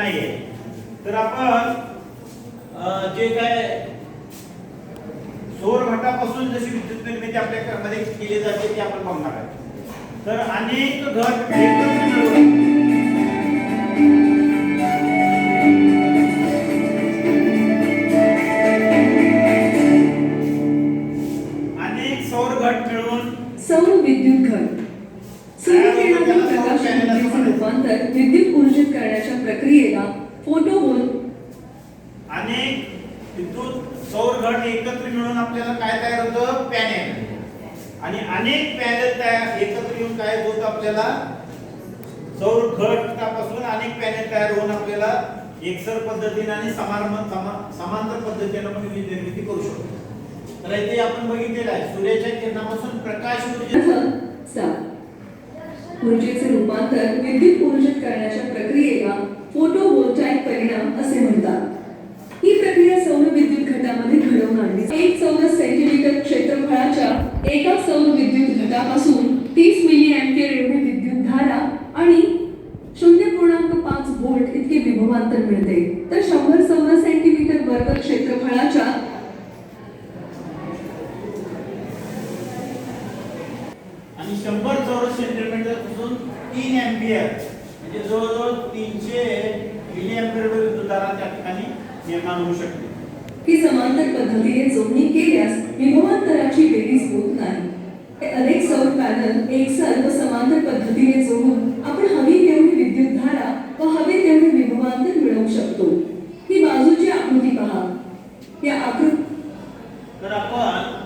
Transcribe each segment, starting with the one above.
नाहीये. तर आपण जे काय सौर घटापासून जशी विद्युत निर्मिती आपल्या घरामध्ये केली जाते ती आपण बघणार आहे. तर अनेक घट अनेक सौर घट मिळून सौर विद्युत घट. रूपांतर विद्युत ऊर्जेत करण्याच्या प्रक्रियेला फोटोव्होल्ट अनेक विद्युत सौर घट एकत्र मिळून आपल्याला काय तयार होतं? पॅनेल. आणि अनेक पॅनेल तयार एकत्र येऊन काय होतं आपल्याला? सौर घटापासून अनेक पॅनेल तयार होऊन आपल्याला एकसर पद्धतीने आणि समान समांतर पद्धतीने आपण निर्मिती करू शकतो. तर इथे आपण बघितलेलं आहे सूर्याच्या किरणापासून प्रकाश ऊर्जा ऊर्जेचे रूपांतर विद्युत ऊर्जित करण्याच्या प्रक्रियेला फोटोव्होल्टाईक परिणाम असे म्हणतात. ही प्रक्रिया सौर विद्युत घटामध्ये घडवून आणली एक चौरस सेंटीमीटर क्षेत्रफळाच्या एका सौर विद्युत घटापासून तीस मिली अँपियर एवढी विद्युत धारा आणि शून्य पूर्णांक पाच व्होल्ट इतके विभवांतर मिळते तर शंभर सौर सेंटीमीटर वर्ग क्षेत्रफळाच्या आणि शंभर चौरस सेंटीमीटरपासून तीन अँपियर म्हणजे जवळजवळ तीनशे मिली अँपियर विद्युतधारा त्या ठिकाणी निर्माण होऊ शकते. ही समांतर पद्धतीने जोडणी केल्यास विभवांतराची बेरीज होत नाही. अनेक सौर पॅनल एकसर व समांतर पद्धतीने जोडून आपण हवी तेवढी विद्युत धारा व हवे तेवढे विभवांतर मिळवू शकतो. ही बाजूची आकृती पहा. या आकृती तर आपण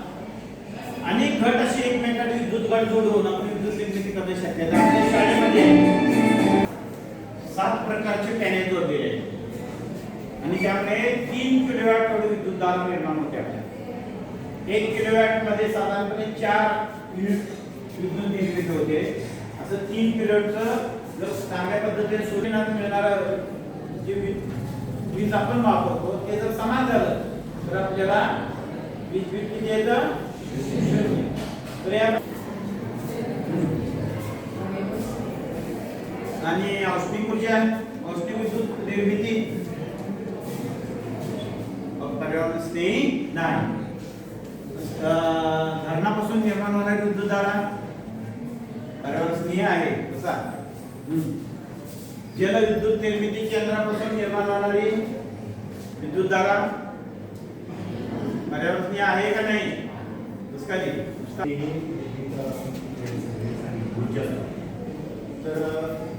अनेक घट असे एकमेकांना विद्युत घट जोडून आपण विद्युत निर्मिती करण्याची शक्यता आपल्या शाळेमध्ये सात प्रकारचे पॅनेल जोडलेले आहेत. आणि त्यामुळे तीन किलोवॅट एवढी विद्युत दाब निर्माण होते आपल्या. एक किलोवॅटमध्ये साधारणपणे चार युनिट विद्युत निर्मिती होते. असं तीन किलोवॅटचं जर चांगल्या पद्धतीने सूर्यनाथ मिळणारं जे वीज आपण वापरतो ते जर समान झालं तर आपल्याला वीज बिल किती येतं? तर या आणि औष्णिक ऊर्जा औष्णिक विद्युत निर्मिती पर्यावरण स्नेही नाही धरणापासून निर्माण होणारी विद्युतधारा पर्यावरण स्नेही आहे कसा जलविद्युत निर्मिती केंद्रापासून निर्माण होणारी विद्युतधारा पर्यावरण स्नेही आहे का नाही? तर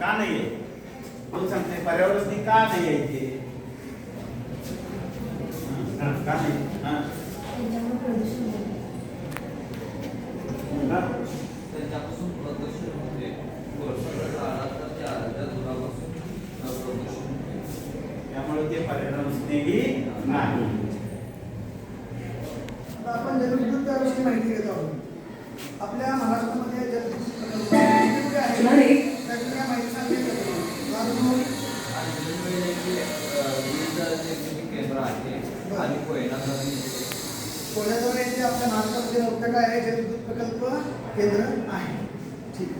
का नाही आहे? कोण सांगते पर्यावरण का नाही आहे इथे? हा, का नाही? हा. हा. त्यामुळे ते पर्यावरण स्नेही आपण जलविद्युतविषयी माहिती घेत आहोत. आपल्या महाराष्ट्रामध्ये जलविद्युत प्रकल्प वेगवेगळे आहेत असणारे त्याची काय माहिती सांगली जाते आणि वेगवेगळे अ, वीज निर्मिती केंद्र आहे आणि कोयना धरण कोल्हापूर येथे आपल्या महाराष्ट्रामध्ये मोठं काय आहे? जलविद्युत प्रकल्प केंद्र आहे. ठीक.